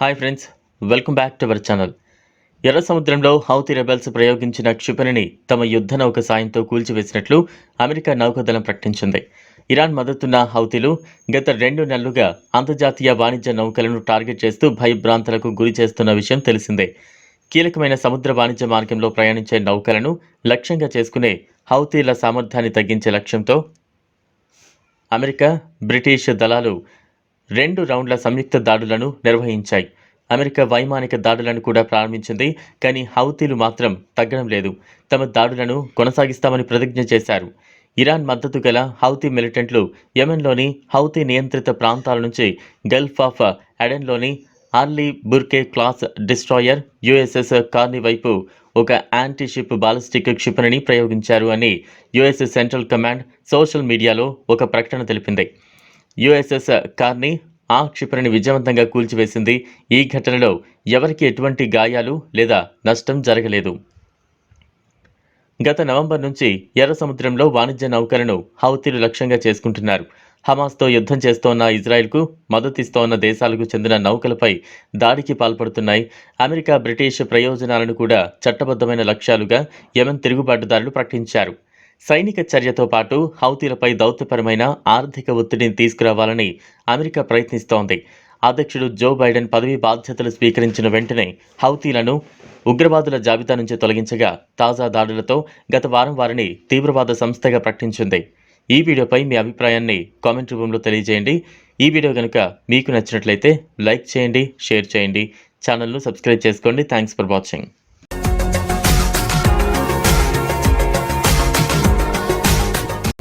Hi friends welcome back to our channel. ఎర్ర సముద్రంలో Houthi rebels ప్రయోగించిన క్షిపణిని తమ యుద్ధ నౌక సాయంతో కూల్చివేసినట్లు అమెరికా నౌకాదళం ప్రకటించింది. ఇరాన్ మద్దతున్న హౌతీలు గత రెండు నెలలుగా అంతర్జాతీయ వాణిజ్య నౌకలను టార్గెట్ చేస్తూ భయభ్రాంతులకు గురి చేస్తున్న విషయం తెలిసిందే. కీలకమైన సముద్ర వాణిజ్య మార్గంలో ప్రయాణించే నౌకలను లక్ష్యంగా చేసుకునే హౌతీల సామర్థ్యాన్ని తగ్గించే లక్ష్యంతో అమెరికా బ్రిటిష్ దళాలు రెండు రౌండ్ల సంయుక్త దాడులను నిర్వహించాయి. అమెరికా వైమానిక దాడులను కూడా ప్రారంభించింది కానీ హౌతీలు మాత్రం తగ్గడం లేదు. తమ దాడులను కొనసాగిస్తామని ప్రతిజ్ఞ చేశారు. ఇరాన్ మద్దతు గల హౌతీ మిలిటెంట్లు యెమెన్లోని హౌతీ నియంత్రిత ప్రాంతాల నుంచి Gulf of అడెన్లోని Arleigh Burke class destroyer USS Carney వైపు ఒక యాంటీ షిప్ బాలిస్టిక్ క్షిపణిని ప్రయోగించారు అని యుఎస్ సెంట్రల్ కమాండ్ సోషల్ మీడియాలో ఒక ప్రకటన తెలిపింది. యుఎస్ఎస్ కార్ని ఆ క్షిపణిని విజయవంతంగా కూల్చివేసింది. ఈ ఘటనలో ఎవరికి ఎటువంటి గాయాలు లేదా నష్టం జరగలేదు. గత నవంబర్ నుంచి ఎర్ర సముద్రంలో వాణిజ్య నౌకలను హౌతీలు లక్ష్యంగా చేసుకుంటున్నారు. హమాస్తో యుద్ధం చేస్తోన్న ఇజ్రాయెల్కు మద్దతిస్తోన్న దేశాలకు చెందిన నౌకలపై దాడికి పాల్పడుతున్నాయి. అమెరికా బ్రిటిష్ ప్రయోజనాలను కూడా చట్టబద్ధమైన లక్ష్యాలుగా యమన్ తిరుగుబాటుదారులు ప్రకటించారు. సైనిక చర్యతో పాటు హౌతీలపై దౌత్యపరమైన ఆర్థిక ఒత్తిడిని తీసుకురావాలని అమెరికా ప్రయత్నిస్తోంది. అధ్యక్షుడు జో బైడెన్ పదవి బాధ్యతలు స్వీకరించిన వెంటనే హౌతీలను ఉగ్రవాదుల జాబితా నుంచి తొలగించగా తాజా దాడులతో గత వారం వారిని తీవ్రవాద సంస్థగా ప్రకటించింది. ఈ వీడియోపై మీ అభిప్రాయాన్ని కామెంట్ రూపంలో తెలియజేయండి. ఈ వీడియో కనుక మీకు నచ్చినట్లయితే లైక్ చేయండి షేర్ చేయండి. ఛానల్ను సబ్స్క్రైబ్ చేసుకోండి. Thanks for watching.